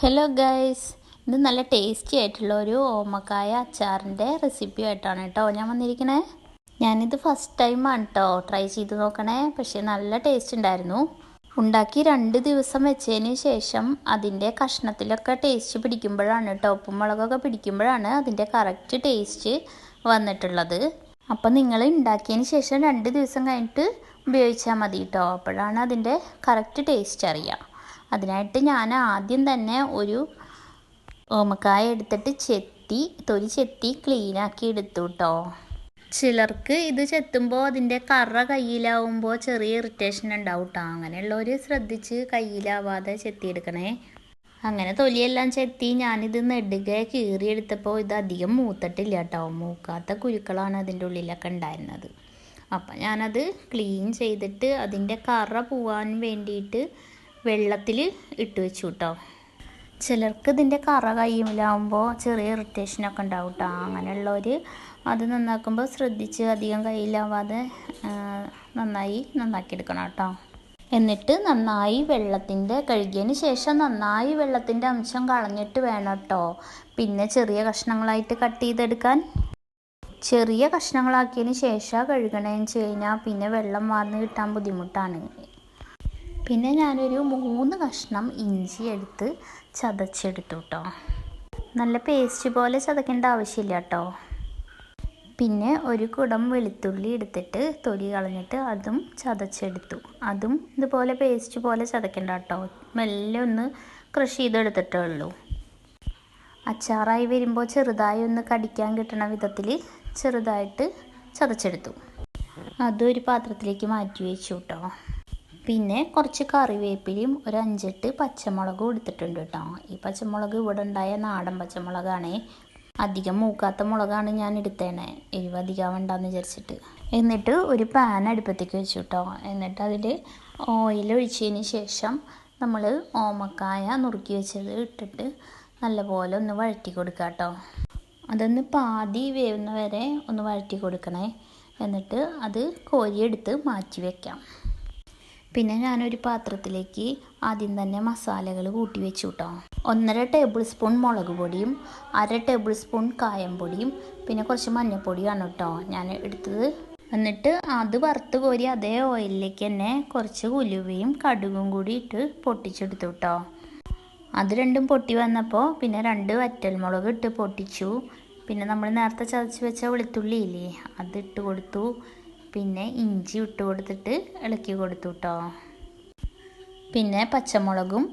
Hello guys ഇത് നല്ല tasty ആയിട്ടുള്ള ഒരു ഓമക്കായ അച്ചാറിന്റെ റെസിപ്പി ആയിട്ടാണ് കേട്ടോ ഞാൻ വന്നിരിക്കണേ. ഞാനിത് ഫസ്റ്റ് ടൈമാണ് കേട്ടോ ട്രൈ ചെയ്ത് നോക്കണേ. പക്ഷേ നല്ല ടേസ്റ്റ് ഉണ്ടായിരുന്നു. ഉണ്ടാക്കി രണ്ട് ദിവസം വെച്ചതിന് ശേഷം അതിന്റെ കഷ്ണത്തിലൊക്കെ ടേസ്റ്റ് പിടിക്കുമ്പോഴാണ് കേട്ടോ ഉപ്പും മുളകൊക്കെ പിടിക്കുമ്പോഴാണ് അതിന്റെ കറക്റ്റ് ടേസ്റ്റ് വന്നിട്ടുള്ളത്. അപ്പം നിങ്ങൾ ഉണ്ടാക്കിയതിന് ശേഷം രണ്ട് ദിവസം കഴിഞ്ഞിട്ട് ഉപയോഗിച്ചാൽ മതി കേട്ടോ അപ്പോഴാണ് അതിന്റെ കറക്റ്റ് ടേസ്റ്റ് അറിയുക. അതിനായിട്ട് ഞാൻ ആദ്യം തന്നെ ഒരു ഓമക്കായ എടുത്തിട്ട് ചെത്തി തൊലി ചെത്തി ക്ലീനാക്കി എടുത്തു കേട്ടോ ചിലർക്ക് ഇത് ചെത്തുമ്പോൾ അതിന്റെ കറ കയ്യിലാവുമ്പോൾ ചെറിയ ഇറിറ്റേഷൻ ഉണ്ടാവും കേട്ടോ അങ്ങനെയുള്ളവർ ശ്രദ്ധിച്ച് കയ്യിലാവാതെ ചെത്തിയെടുക്കണേ. അങ്ങനെ തൊലിയെല്ലാം ചെത്തി ഞാനിത് നെടുക കീറിയെടുത്തപ്പോൾ ഇത് അധികം മൂത്തിട്ടില്ല കേട്ടോ മൂക്കാത്ത കുരുക്കളാണ് അതിന്റെ ഉള്ളിലൊക്കെ ഉണ്ടായിരുന്നത്. അപ്പം ഞാനത് ക്ലീൻ ചെയ്തിട്ട് അതിന്റെ കറ പോവാൻ വേണ്ടിയിട്ട് വെള്ളത്തിൽ ഇട്ട് വെച്ചു കേട്ടോ ചിലർക്ക് ഇതിന്റെ കറ കയ്യിലാവുമ്പോൾ ചെറിയ ഇറിറ്റേഷനൊക്കെ ഉണ്ടാവും കേട്ടോ അങ്ങനെയുള്ളവർ അത് നന്നാക്കുമ്പോൾ ശ്രദ്ധിച്ച് അധികം കയ്യിലാവാതെ നന്നായി നന്നാക്കിയെടുക്കണം കേട്ടോ. എന്നിട്ട് നന്നായി വെള്ളത്തിന്റെ കഴുകിയതിന് ശേഷം നന്നായി വെള്ളത്തിന്റെ അംശം കളഞ്ഞിട്ട് വേണം കേട്ടോ. പിന്നെ ചെറിയ കഷ്ണങ്ങളായിട്ട് കട്ട് ചെയ്തെടുക്കാൻ. ചെറിയ കഷ്ണങ്ങളാക്കിയതിന് ശേഷം കഴുകണേന്ന് വെച്ച് കഴിഞ്ഞാൽ പിന്നെ വെള്ളം വാർന്ന് കിട്ടാൻ ബുദ്ധിമുട്ടാണ്. പിന്നെ ഞാനൊരു മൂന്ന് കഷ്ണം ഇഞ്ചി എടുത്ത് ചതച്ചെടുത്തു കേട്ടോ നല്ല പേസ്റ്റ് പോലെ ചതക്കേണ്ട ആവശ്യമില്ല കേട്ടോ പിന്നെ ഒരു കുടം വെളുത്തുള്ളി എടുത്തിട്ട് തൊലി കളഞ്ഞിട്ട് അതും ചതച്ചെടുത്തു. അതും ഇതുപോലെ പേസ്റ്റ് പോലെ ചതക്കേണ്ട കേട്ടോ മെല്ലെ ഒന്ന് ക്രഷ് ചെയ്തെടുത്തിട്ടേ ഉള്ളൂ. അച്ചാറായി വരുമ്പോൾ ചെറുതായി ഒന്ന് കടിക്കാൻ കിട്ടണ വിധത്തിൽ ചെറുതായിട്ട് ചതച്ചെടുത്തു. അതും ഒരു പാത്രത്തിലേക്ക് മാറ്റി വെച്ചു കേട്ടോ പിന്നെ കുറച്ച് കറിവേപ്പിലയും ഒരു അഞ്ചെട്ട് പച്ചമുളകും എടുത്തിട്ടുണ്ട് കേട്ടോ ഈ പച്ചമുളക് ഇവിടെ ഉണ്ടായ നാടൻ പച്ചമുളകാണ്. അധികം മൂക്കാത്ത മുളകാണ് ഞാൻ എടുത്തേണേ എരിവ് അധികമാവണ്ടെന്ന് വിചാരിച്ചിട്ട്. എന്നിട്ട് ഒരു പാൻ അടുപ്പത്തേക്ക് വെച്ചു കേട്ടോ എന്നിട്ട് അതിൽ ഓയിൽ ഒഴിച്ചതിന് ശേഷം നമ്മൾ ഓമക്കായ നുറുക്കി വെച്ചത് ഇട്ടിട്ട് നല്ലപോലെ ഒന്ന് വഴറ്റി കൊടുക്കുക കേട്ടോ അതൊന്ന് പാതി വേവുന്ന വരെ ഒന്ന് വഴറ്റി കൊടുക്കണേ. എന്നിട്ട് അത് കോരിയെടുത്ത് മാറ്റി വെക്കാം. പിന്നെ ഞാനൊരു പാത്രത്തിലേക്ക് ആദ്യം തന്നെ മസാലകൾ കൂട്ടി വെച്ചു കേട്ടോ ഒന്നര ടേബിൾ സ്പൂൺ മുളക് പൊടിയും അര ടേബിൾ സ്പൂൺ കായം പൊടിയും പിന്നെ കുറച്ച് മഞ്ഞൾപ്പൊടിയാണ് കേട്ടോ ഞാൻ എടുത്തത്. എന്നിട്ട് അത് വറുത്ത് കോരി അതേ ഓയിലിലേക്ക് തന്നെ കുറച്ച് ഉലുവയും കടുകും കൂടി ഇട്ട് പൊട്ടിച്ചെടുത്തു കേട്ടോ. അത് രണ്ടും പൊട്ടി വന്നപ്പോൾ പിന്നെ രണ്ട് വറ്റൽമുളക് ഇട്ട് പൊട്ടിച്ചു. പിന്നെ നമ്മൾ നേരത്തെ ചതച്ച് വെച്ച വെളുത്തുള്ളി ഇല്ലേ അത് ഇട്ട് കൊടുത്തു. പിന്നെ ഇഞ്ചി ഇട്ട് കൊടുത്തിട്ട് ഇളക്കി കൊടുത്തു കേട്ടോ പിന്നെ പച്ചമുളകും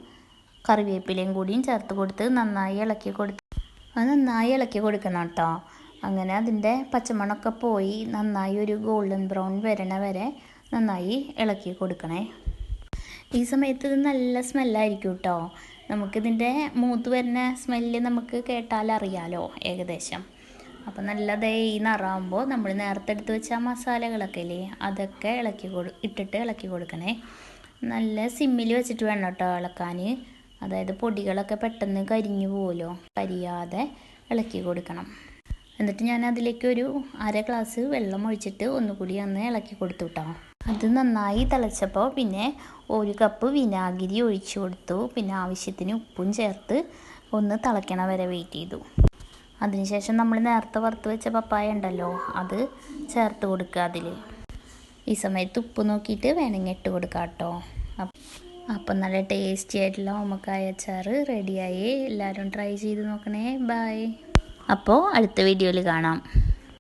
കറിവേപ്പിലയും കൂടിയും ചേർത്ത് കൊടുത്ത് നന്നായി ഇളക്കി കൊടുത്ത് അത് നന്നായി ഇളക്കി കൊടുക്കണം കേട്ടോ അങ്ങനെ അതിന്റെ പച്ചമണമൊക്കെ പോയി നന്നായി ഒരു ഗോൾഡൻ ബ്രൗൺ വരണ വരെ നന്നായി ഇളക്കി കൊടുക്കണേ. ഈ സമയത്ത് ഇത് നല്ല സ്മെല്ലായിരിക്കും കേട്ടോ നമുക്കിതിന്റെ മൂത്ത് വരുന്ന സ്മെല്ല് നമുക്ക് കേട്ടാൽ അറിയാലോ ഏകദേശം. അപ്പം നല്ല ഈ നിറാകുമ്പോൾ നമ്മൾ നേരത്തെ എടുത്ത് വെച്ച മസാലകളൊക്കെ ഇല്ലേ അതൊക്കെ ഇളക്കി കൊടു ഇട്ടിട്ട് ഇളക്കി കൊടുക്കണേ. നല്ല സിമ്മിൽ വെച്ചിട്ട് വേണം കേട്ടോ ഇളക്കാൻ അതായത് പൊടികളൊക്കെ പെട്ടെന്ന് കരിഞ്ഞു പോലോ കരിയാതെ ഇളക്കി കൊടുക്കണം. എന്നിട്ട് ഞാൻ അതിലേക്ക് ഒരു അര ഗ്ലാസ് വെള്ളം ഒഴിച്ചിട്ട് ഒന്നുകൂടി ഒന്ന് ഇളക്കി കൊടുത്തു കേട്ടോ അത് നന്നായി തിളച്ചപ്പോൾ പിന്നെ ഒരു കപ്പ് വിനാഗിരി ഒഴിച്ചു കൊടുത്തു. പിന്നെ ആവശ്യത്തിന് ഉപ്പും ചേർത്ത് ഒന്ന് തിളയ്ക്കണ വരെ വെയിറ്റ് ചെയ്തു. അതിനുശേഷം നമ്മൾ നേരത്തെ വറുത്ത് വെച്ച പപ്പായ ഉണ്ടല്ലോ അത് ചേർത്ത് കൊടുക്കുക അതിൽ ഈ സമയത്ത് ഉപ്പ് നോക്കിയിട്ട് വേണമെങ്കിൽ ഇട്ട് കൊടുക്കുക കേട്ടോ. അപ്പം നല്ല ടേസ്റ്റി ആയിട്ടുള്ള ഓമക്കായ അച്ചാർ റെഡിയായി എല്ലാവരും ട്രൈ ചെയ്ത് നോക്കണേ. ബായ് അപ്പോൾ അടുത്ത വീഡിയോയിൽ കാണാം.